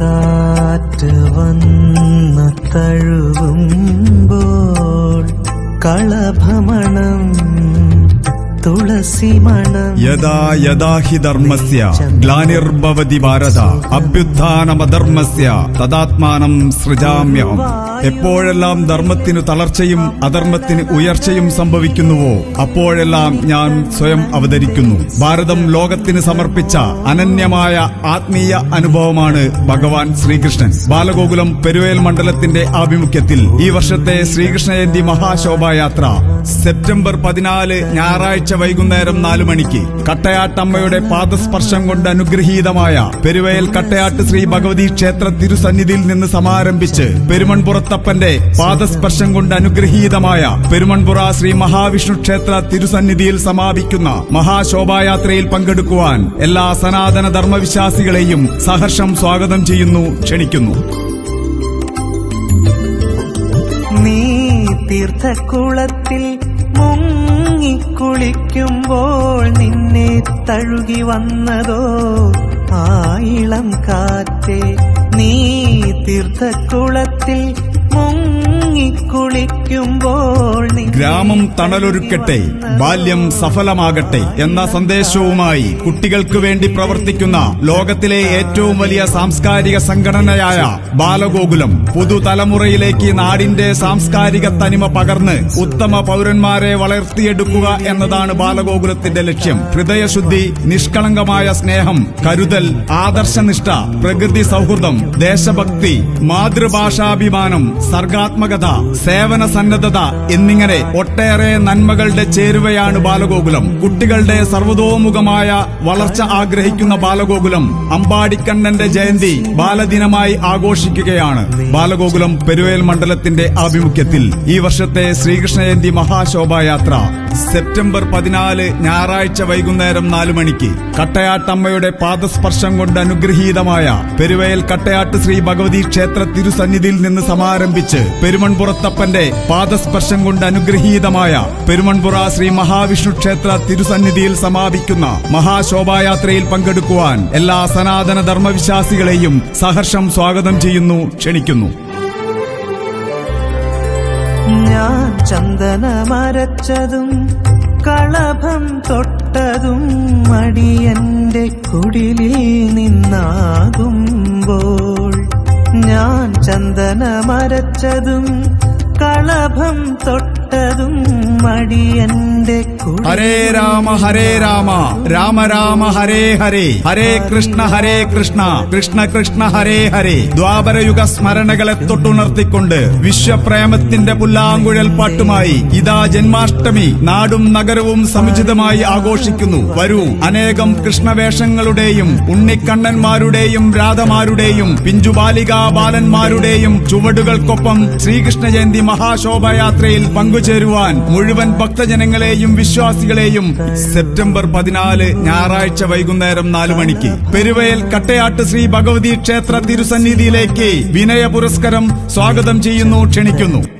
കാറ്റ് വന്ന് തഴുകുമ്പോൾ കളഭമണം ധർമ്മസ്യ. ഗ്ലാനിർഭവതി ഭാരത. അഭ്യുത്ഥാനമധർമ്മസ്യ. തദാത്മാനം സൃജാമ്യം. എപ്പോഴെല്ലാം ധർമ്മത്തിനു തളർച്ചയും അധർമ്മത്തിന് ഉയർച്ചയും സംഭവിക്കുന്നുവോ അപ്പോഴെല്ലാം ഞാൻ സ്വയം അവതരിക്കുന്നു. ഭാരതം ലോകത്തിന് സമർപ്പിച്ച അനന്യമായ ആത്മീയ അനുഭവമാണ് ഭഗവാൻ ശ്രീകൃഷ്ണൻ. ബാലഗോകുലം പെരുവേൽ മണ്ഡലത്തിന്റെ ആഭിമുഖ്യത്തിൽ ഈ വർഷത്തെ ശ്രീകൃഷ്ണ ജയന്തി മഹാശോഭായാത്ര. സെപ്റ്റംബർ പതിനാല് ഞായറാഴ്ച വൈകുന്നേരം നാലു മണിക്ക് കട്ടയാട്ടമ്മയുടെ പാദസ്പർശം കൊണ്ട് അനുഗ്രഹീതമായ പെരുവയൽ കട്ടയാട്ട് ശ്രീ ഭഗവതി ക്ഷേത്ര തിരുസന്നിധിയിൽ നിന്ന് സമാരംഭിച്ച് പെരുമൺപുറത്തപ്പന്റെ പാദസ്പർശം കൊണ്ട് അനുഗ്രഹീതമായ പെരുമൺപുറ ശ്രീ മഹാവിഷ്ണു ക്ഷേത്ര തിരുസന്നിധിയിൽ സമാപിക്കുന്ന മഹാശോഭായാത്രയിൽ പങ്കെടുക്കുവാൻ എല്ലാ സനാതന ധർമ്മവിശ്വാസികളെയും സഹർഷം സ്വാഗതം ചെയ്യുന്നു ക്ഷണിക്കുന്നു. തീർത്ഥക്കുളത്തിൽ മുങ്ങിക്കുളിക്കുമ്പോൾ നിന്നെ തഴുകി വന്നതോ? ആയിളം കാറ്റേ നീ തീർത്ഥക്കുളത്തിൽ നിന്നെ ഗ്രാമം തണലൊരുക്കട്ടെ ബാല്യം സഫലമാകട്ടെ എന്ന സന്ദേശവുമായി കുട്ടികൾക്ക് വേണ്ടി പ്രവർത്തിക്കുന്ന ലോകത്തിലെ ഏറ്റവും വലിയ സാംസ്കാരിക സംഘടനയായ ബാലഗോകുലം പുതുതലമുറയിലേക്ക് നാടിന്റെ സാംസ്കാരിക തനിമ പകർന്ന് ഉത്തമ പൗരന്മാരെ വളർത്തിയെടുക്കുക എന്നതാണ് ബാലഗോകുലത്തിന്റെ ലക്ഷ്യം. ഹൃദയശുദ്ധി നിഷ്കളങ്കമായ സ്നേഹം കരുതൽ ആദർശനിഷ്ഠ പ്രകൃതി സൗഹൃദം ദേശഭക്തി മാതൃഭാഷാഭിമാനം സർഗാത്മകത സേവന സന്നദ്ധത എന്നിങ്ങനെ ഒട്ടേറെ നന്മകളുടെ ചേരുവയാണ് ബാലഗോകുലം. കുട്ടികളുടെ സർവതോമുഖമായ വളർച്ച ആഗ്രഹിക്കുന്ന ബാലഗോകുലം അമ്പാടിക്കണ്ണന്റെ ജയന്തി ബാലദിനമായി ആഘോഷിക്കുകയാണ്. ബാലഗോകുലം പെരുവേൽ മണ്ഡലത്തിന്റെ ആഭിമുഖ്യത്തിൽ ഈ വർഷത്തെ ശ്രീകൃഷ്ണ ജയന്തി മഹാശോഭായാത്ര സെപ്റ്റംബർ പതിനാല് ഞായറാഴ്ച വൈകുന്നേരം നാലു മണിക്ക്. കട്ടയാട്ടമ്മയുടെ പാദസ്പർശം കൊണ്ട് അനുഗ്രഹീതമായ പെരുവയൽ കട്ടയാട്ട് ശ്രീ ഭഗവതി ക്ഷേത്ര തിരുസന്നിധിയിൽ നിന്ന് സമാരംഭിച്ച് പെരുമൺപുറത്തപ്പന്റെ പാദസ്പർശം കൊണ്ട് അനുഗ്രഹീതമായ പെരുമൺപുറ ശ്രീ മഹാവിഷ്ണു ക്ഷേത്ര തിരുസന്നിധിയിൽ സമാപിക്കുന്ന മഹാശോഭായാത്രയിൽ പങ്കെടുക്കുവാൻ എല്ലാ സനാതന ധർമ്മവിശ്വാസികളെയും സഹർഷം സ്വാഗതം ചെയ്യുന്നു ക്ഷണിക്കുന്നു. ഞാൻ ചന്ദനമരച്ചതും കളഭം തൊട്ടതും മടിയന്റെ കുടിലിൽ നിന്നാകുമ്പോൾ ഞാൻ ചന്ദനമരച്ചതും കളഭം തൊട്ടതും കുടിലിൽ ഹരേ രാമ ഹരേ രാമ. രാമ രാമ ഹരേ ഹരേ. ഹരേ കൃഷ്ണ ഹരേ കൃഷ്ണ. കൃഷ്ണ കൃഷ്ണ ഹരേ ഹരേ. ദ്വാപരയുഗ സ്മരണകളെ തൊട്ടുണർത്തിക്കൊണ്ട് വിശ്വപ്രേമത്തിന്റെ പുല്ലാങ്കുഴൽ പാട്ടുമായി ഇതാ ജന്മാഷ്ടമി നാടും നഗരവും സമുചിതമായി ആഘോഷിക്കുന്നു. വരൂ. അനേകം കൃഷ്ണവേഷങ്ങളുടെയും ഉണ്ണിക്കണ്ണന്മാരുടെയും രാധമാരുടെയും പിഞ്ചുബാലികാ ബാലന്മാരുടെയും ചുവടുകൾക്കൊപ്പം ശ്രീകൃഷ്ണ ജയന്തി മഹാശോഭയാത്രയിൽ പങ്കുചേരുവാൻ മുഴുവൻ ഭക്തജനങ്ങളെയും വിശ്വാസികളെയും സെപ്റ്റംബർ പതിനാല് ഞായറാഴ്ച വൈകുന്നേരം നാലു മണിക്ക്. പെരുവയൽ കട്ടയാട്ട് ശ്രീ ഭഗവതി ക്ഷേത്ര തിരുസന്നിധിയിലേക്ക് വിനയ പുരസ്കാരം സ്വാഗതം ചെയ്യുന്നു ക്ഷണിക്കുന്നു.